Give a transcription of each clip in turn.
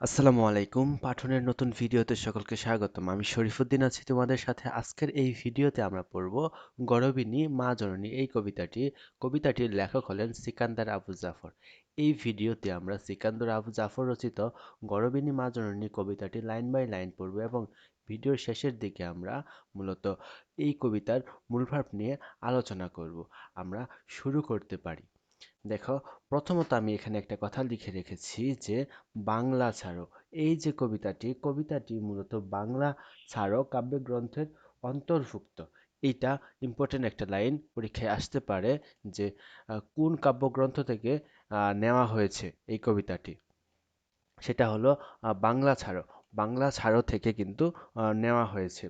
আসসালামু আলাইকুম। পাঠনের নতুন ভিডিওতে সকলকে স্বাগতম। আমি শরীফুদ্দিন আছি তোমাদের সাথে। আজকের এই ভিডিওতে আমরা পড়ব গরবিনী মা জননী এই কবিতাটি। কবিতাটির লেখক হলেন সিকান্দার আবু জাফর। এই ভিডিওতে আমরা সিকান্দার আবু জাফর রচিত গরবিনী মা জননী কবিতাটি লাইন বাই লাইন পড়ব এবং ভিডিওর শেষের দিকে আমরা মূলত এই কবিতার মূলভাব নিয়ে আলোচনা করব। আমরা শুরু করতে পারি। দেখো, প্রথমত আমি এখানে একটা কথা লিখে রেখেছি যে বাংলা ছাড়ো। এই যে কবিতাটি কবিতাটি মূলত বাংলা ছাড়ো কাব্যগ্রন্থের অন্তর্ভুক্ত। এইটা ইম্পর্টেন্ট একটা লাইন পরীক্ষায় আসতে পারে যে কোন কাব্যগ্রন্থ থেকে নেওয়া হয়েছে এই কবিতাটি। সেটা হলো বাংলা ছাড়ো। বাংলা ছাড়ো থেকে কিন্তু নেওয়া হয়েছে।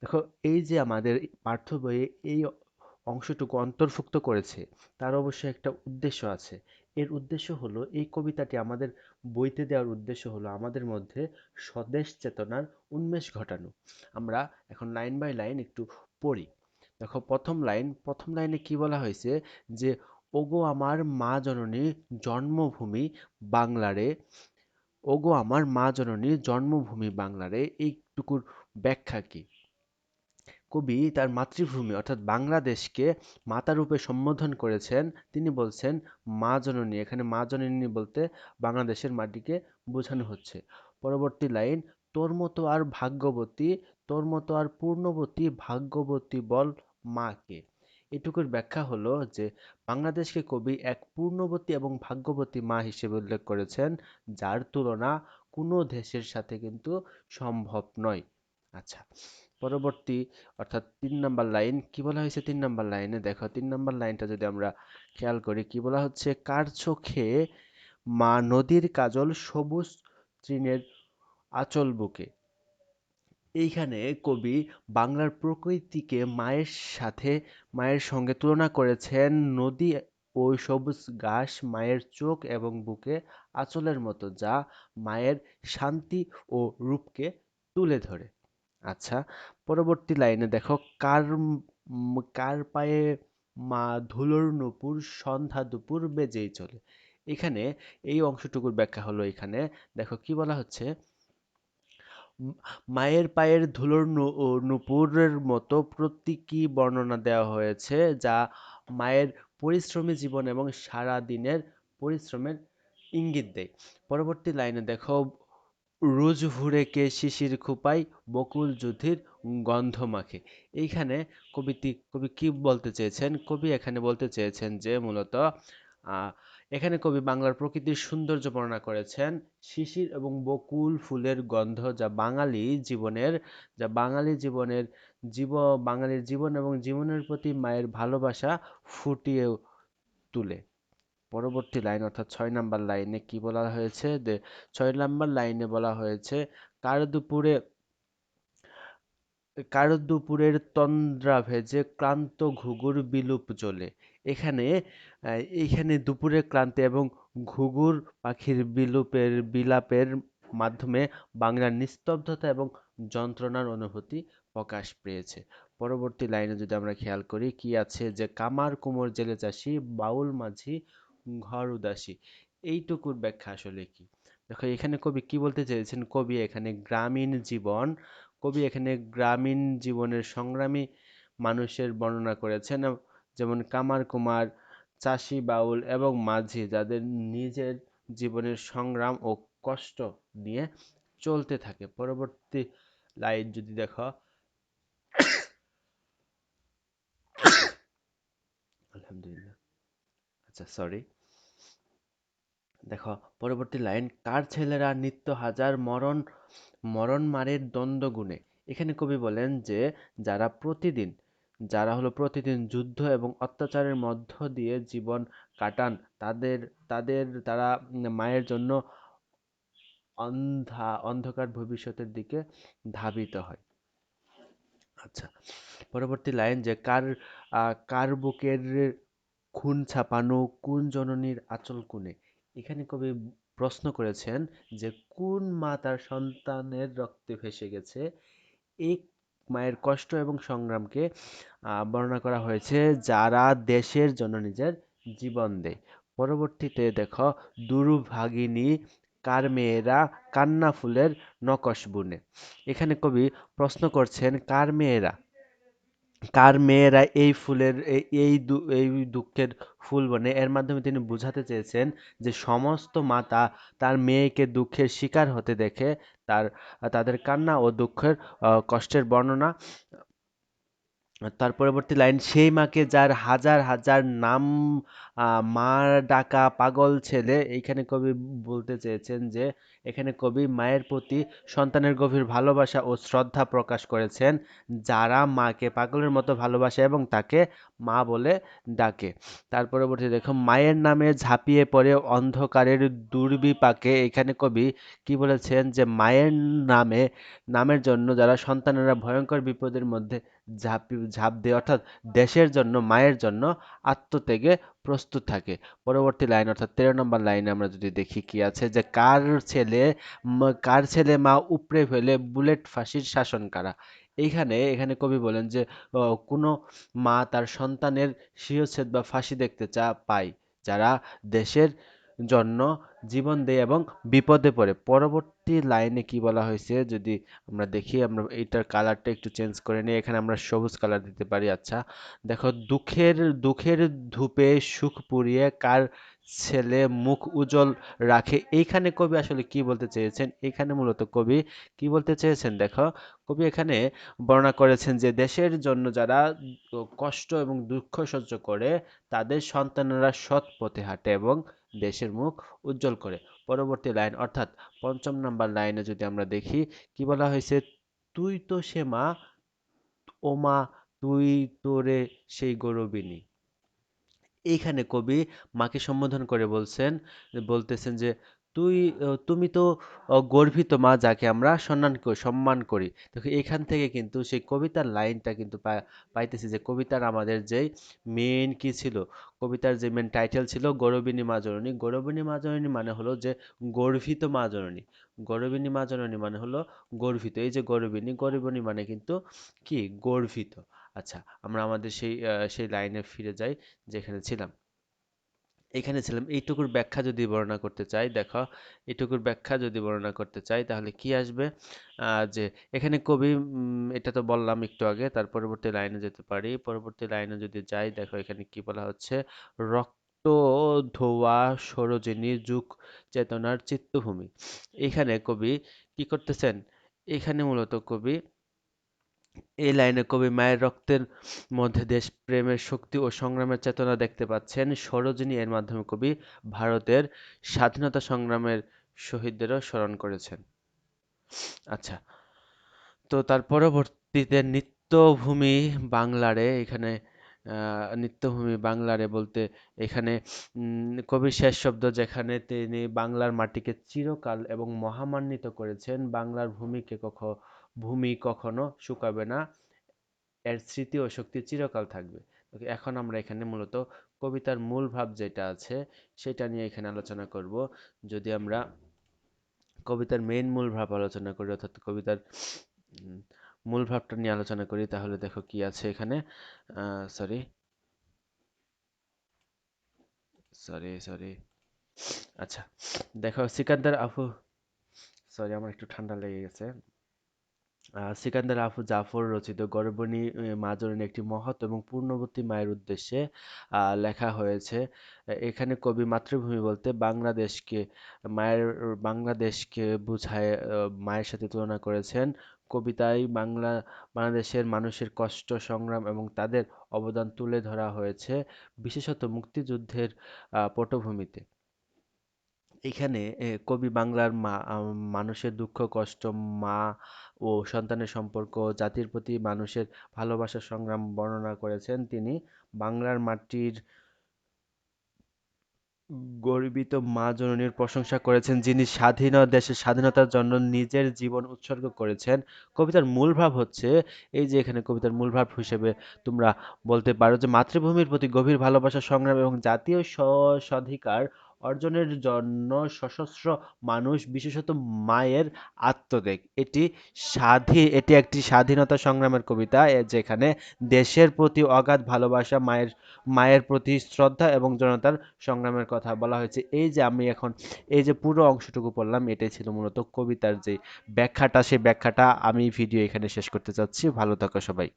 দেখো, এই যে আমাদের পাঠ্য বইয়ে এই অংশটুকু অন্তর্ভুক্ত করেছে, তার অবশ্যই একটা উদ্দেশ্য আছে। এর উদ্দেশ্য হলো, এই কবিতাটি আমাদের বইতে দেওয়ার উদ্দেশ্য হলো আমাদের মধ্যে স্বদেশ চেতনার উন্মেষ ঘটানো। আমরা এখন লাইন বাই লাইন একটু পড়ি। দেখো, প্রথম লাইন, প্রথম লাইনে কি বলা হয়েছে? যে, ওগো আমার মা জননী জন্মভূমি বাংলারে, ওগো আমার মা জননী জন্মভূমি বাংলারে, এইটুকুর ব্যাখ্যা কি? কবি তার মাতৃভূমি, অর্থাৎ বাংলাদেশকে মাতারূপে সম্বোধন করেছেন। তিনি বলছেন, মা জননী এখানে মা জননী বলতে বাংলাদেশের মাটিকে বোঝানো হচ্ছে। পরবর্তী লাইন, তোর মতো আর ভাগ্যবতী, তোর মতো আর পূর্ণবতী ভাগ্যবতী বল মাকে এটুকুর ব্যাখ্যা হলো যে, বাংলাদেশকে কবি এক পূর্ণবতী এবং ভাগ্যবতী মা হিসেবে উল্লেখ করেছেন, যার তুলনা কোনো দেশের সাথে কিন্তু সম্ভব নয়। আচ্ছা পরবর্তী, অর্থাৎ তিন নাম্বার লাইন, কি বলা হয়েছে তিন নাম্বার লাইনে? দেখো, তিন নাম্বার লাইনটা যদি আমরা খেয়াল করি, কি বলা হচ্ছে? কার চোখে মা নদীর কাজল সবুজ তৃণের আচল বুকে? এইখানে কবি বাংলার প্রকৃতিকে মায়ের সাথে, মায়ের সঙ্গে তুলনা করেছেন নদী ও সবুজ ঘাস মায়ের চোখ এবং বুকে আঁচলের মতো, যা মায়ের শান্তি ও রূপকে তুলে ধরে। আচ্ছা পরবর্তী লাইনে দেখো, কার কার পায়ে মা ধুলোর নূপুর সন্ধ্যা দুপুর বেজেই চলে। এখানে এই অংশটুকুর ব্যাখ্যা হলো এখানে। দেখো কি বলা হচ্ছে? মায়ের পায়ের ধুলোর নূপুরের মতো প্রতীকী বর্ণনা দেওয়া হয়েছে, যা মায়ের পরিশ্রমী জীবন এবং সারা দিনের পরিশ্রমের ইঙ্গিত দেয়। পরবর্তী লাইনে দেখো রোজ ভুরে কে শিশির খোঁপায় বকুল যুধির গন্ধ মাখে। এইখানে কবিটি, কবি কি বলতে চেয়েছেন? কবি এখানে বলতে চেয়েছেন যে মূলত এখানে কবি বাংলার প্রকৃতির সৌন্দর্য বর্ণনা করেছেন শিশির এবং বকুল ফুলের গন্ধ যা বাঙালি জীবনের, যা বাঙালি জীবনের জীব, বাঙালির জীবন এবং জীবনের প্রতি মায়ের ভালোবাসা ফুটিয়ে তুলে। পরবর্তী লাইন অর্থাৎ ছয় নাম্বার লাইনে কি বলা হয়েছে? যে ছয় নাম্বার লাইনে বলা হয়েছে, কার দুপুরে, কার দুপুরের তন্দ্রা ভেজে ক্লান্ত ঘুঘুর বিলুপ জ্বলে। এখানে এখানে দুপুরের ক্লান্তি এবং ঘুঘুর পাখির বিলুপের, বিলাপের মাধ্যমে বাংলার নিস্তব্ধতা এবং যন্ত্রণার অনুভূতি প্রকাশ পেয়েছে। পরবর্তী লাইনে যদি আমরা খেয়াল করি, কি আছে? যে কামার কুমোর জেলে চাষি, বাউল মাঝি ঘর উদাসী। এইটুকুর ব্যাখ্যা আসলে কি? দেখো, এখানে কবি কি বলতে চেয়েছেন? কবি এখানে গ্রামীণ জীবন, কবি এখানে গ্রামীণ জীবনের সংগ্রামী মানুষের বর্ণনা করেছেন। যেমন কামার কুমার, চাষি বাউল এবং মাঝি, যাদের নিজের জীবনের সংগ্রাম ও কষ্ট নিয়ে চলতে থাকে। পরবর্তী লাইন যদি দেখো। আলহামদুলিল্লাহ। আচ্ছা সরি দেখো, পরবর্তী লাইন, কার ছেলেরা নিত্য হাজার মরণ মরণ মারের দ্বন্দ্ব গুণে? এখানে কবি বলেন যে, যারা প্রতিদিন, যারা হলো প্রতিদিন যুদ্ধ এবং অত্যাচারের মধ্য দিয়ে জীবন কাটান, তাদের তাদের, তারা মায়ের জন্য অন্ধা, অন্ধকার ভবিষ্যতের দিকে ধাবিত হয়। আচ্ছা পরবর্তী লাইন যে, কার কার বুকের খুন ছাপানো কোন জননীর আচল কোণে? এখানে কবি প্রশ্ন করেছেন যে, কোন মা তার সন্তানের রক্তে ভেসে গেছে? এই মায়ের কষ্ট এবং সংগ্রামকে বর্ণনা করা হয়েছে, যারা দেশের জন্য নিজের জীবন দেয়। পরবর্তীতে দেখো, দুরুভাগিনী কার মেয়েরা কান্না ফুলের নকশ বুনে। এখানে কবি প্রশ্ন করছেন, কার মেয়েরা? কার মেয়েরা এই ফুলের, এই এই দুঃখের ফুল বনে। এর মাধ্যমে তিনি বুঝাতে চেয়েছেন যে সমস্ত মাতা তার মেয়েকে দুঃখের শিকার হতে দেখে তার, তাদের কান্না ও দুঃখের কষ্টের বর্ণনা। তার পরবর্তী লাইন, সেই মাকে যার হাজার হাজার নাম মার ডাকা পাগল ছেলে এইখানে কবি বলতে চেয়েছেন যে, এখানে কবি মায়ের প্রতি সন্তানের গভীর ভালোবাসা ও শ্রদ্ধা প্রকাশ করেছেন, যারা মাকে পাগলের মতো ভালোবাসে এবং তাকে মা বলে ডাকে। তার পরবর্তী দেখো মায়ের নামে ঝাঁপিয়ে পড়ে অন্ধকারের দুর্বিপাকে এখানে কবি কি বলেছেন যে, মায়ের নামে, নামের জন্য যারা সন্তানেরা ভয়ঙ্কর বিপদের মধ্যে ঝাঁপ ঝাঁপ দেয়, অর্থাৎ দেশের জন্য, মায়ের জন্য আত্মত্যাগে প্রস্তুত থাকে। পরবর্তী লাইন অর্থাৎ তেরো নম্বর লাইনে আমরা যদি দেখি কি আছে যে, কার ছেলে কার ছেলে মা উপড়ে ফেলে বুলেট ফাঁসির শাসন কারা? এইখানে, এখানে কবি বলেন যে কোনো মা তার সন্তানের শিরচ্ছেদ বা ফাঁসি দেখতে চা, পায়, যারা দেশের জন্য জীবন দেয় এবং বিপদে পড়ে। পরবর্তী লাইনে কি বলা হয়েছে? যদি আমরা দেখি, আমরা এইটার কালারটা একটু চেঞ্জ করে নিই। এখানে আমরা সবুজ কালার দিতে পারি। আচ্ছা দেখো, দুঃখের দুঃখের ধূপে সুখ পুড়িয়ে কার ছেলে মুখ উজ্জ্বল রাখে। এইখানে কবি আসলে কি বলতে চেয়েছেন? এখানে মূলত কবি কি বলতে চেয়েছেন? দেখো, কবি এখানে বর্ণনা করেছেন যে, দেশের জন্য যারা কষ্ট এবং দুঃখ সহ্য করে, তাদের সন্তানেরা সৎ পথে হাঁটে এবং দেশের মুখ উজ্জ্বল করে। পরবর্তী লাইন, অর্থাৎ পঞ্চম নাম্বার লাইনে যদি আমরা দেখি, কি বলা হয়েছে? তুই তো সে মা, ও মা, তুই তোরে সেই গৌরবিনী। এইখানে কবি মাকে সম্বোধন করে বলছেন, বলতেছেন যে, তুই তুমি তো গর্বিত মা যাকে আমরা সম্মান সম্মান করি। দেখো, এখান থেকে কিন্তু সেই কবিতার লাইনটা কিন্তু পাইতেছি যে, কবিতার আমাদের যেই মেন কি ছিল? কবিতার যে মেন টাইটেল ছিল, গৌরবিনী মা জননী। গৌরবিনী মা জননী মানে হলো যে, গর্বিত মা জননী। গৌরবিনী মা জননী মানে হলো গর্বিত। এই যে গৌরবিনী গৌরবিনী মানে কিন্তু কি? গর্বিত। আচ্ছা আমরা আমাদের সেই সেই লাইনে ফিরে যাই যেখানে ছিলাম। এখানে ছিলাম, এইটুকুর ব্যাখ্যা যদি বর্ণনা করতে চাই, দেখো, এইটুকুর ব্যাখ্যা যদি বর্ণনা করতে চাই, তাহলে কি আসবে? যে এখানে কবি এটা তো বললাম একটু আগে, তার পরবর্তী লাইনে যেতে পারি। পরবর্তী লাইনে যদি যাই, দেখো এখানে কি বলা হচ্ছে? রক্ত, ধোয়া, সরোজিনী, যুগ, চেতনার চিত্তভূমি। এখানে কবি কি করতেছেন? এখানে মূলত কবি এই লাইনে কবি মায়ের রক্তের মধ্যে দেশপ্রেমের শক্তি ও সংগ্রামের চেতনা দেখতে পাচ্ছেন সরোজিনী। এর মাধ্যমে কবি ভারতের স্বাধীনতা সংগ্রামের শহীদদেরও স্মরণ করেছেন। আচ্ছা তো তার পরবর্তীতে নিত্যভূমি বাংলারে এখানে নিত্যভূমি বাংলারে বলতে এখানে কবির শেষ শব্দ যেখানে তিনি বাংলার মাটিকে চিরকাল এবং মহামান্বিত করেছেন, বাংলার ভূমিকে কখনো ভূমি কখনো শুকাবে না, এর স্মৃতি ও শক্তি চিরকাল থাকবে। এখন আমরা এখানে মূলত কবিতার মূল ভাব যেটা আছে সেটা নিয়ে এখানে আলোচনা করব। যদি আমরা কবিতার মেইন মূল ভাব আলোচনা করি, অর্থাৎ কবিতার মূল ভাবটা নিয়ে আলোচনা করি তাহলে দেখো কি আছে এখানে। সরি সরি সরি আচ্ছা দেখো সিকান্দার আফু সরি আমার একটু ঠান্ডা লেগে গেছে। সিকান্দার আফু জাফর রচিত গর্ভিণী আহ, মা জননী একটি মহৎ এবং পূর্ণবতী মায়ের উদ্দেশ্যে লেখা হয়েছে। এখানে কবি মাতৃভূমি বলতে বাংলাদেশকে মায়ের বাংলাদেশকে বুঝায় মায়ের সাথে তুলনা করেছেন কবিতায় বাংলা, বাংলাদেশের মানুষের কষ্ট, সংগ্রাম এবং তাদের অবদান তুলে ধরা হয়েছে বিশেষত মুক্তিযুদ্ধের পটভূমিতে। এখানে কবি বাংলার মা মানুষের দুঃখ, কষ্ট, মা ও সন্তানের সম্পর্ক, জাতির প্রতি মানুষের ভালোবাসা সংগ্রাম বর্ণনা করেছেন তিনি। বাংলার মাটির গর্বিত মা জননীর প্রশংসা করেছেন, যিনি স্বাধীন দেশের স্বাধীনতার জন্য নিজের জীবন উৎসর্গ করেছেন। কবিতার মূল ভাব হচ্ছে, এই যে এখানে কবিতার মূল ভাব হিসেবে তোমরা বলতে পারো যে, মাতৃভূমির প্রতি গভীর ভালোবাসা, সংগ্রাম এবং জাতীয় স্ব- স্বাধিকার অর্জনের জন্য সশস্ত্র মানুষ, বিশেষত মায়ের আত্মত্যাগ। এটি স্বাধীন, এটি একটি স্বাধীনতা সংগ্রামের কবিতা যেখানে দেশের প্রতি অগাধ ভালোবাসা, মায়ের মায়ের প্রতি শ্রদ্ধা এবং জনতার সংগ্রামের কথা বলা হয়েছে। এই যে আমি এখন, এই যে পুরো অংশটুকু পড়লাম, এটাই ছিল মূলত কবিতার যে ব্যাখ্যাটা, সেই ব্যাখ্যাটা আমি ভিডিও এখানে শেষ করতে চাচ্ছি। ভালো থাকো সবাই।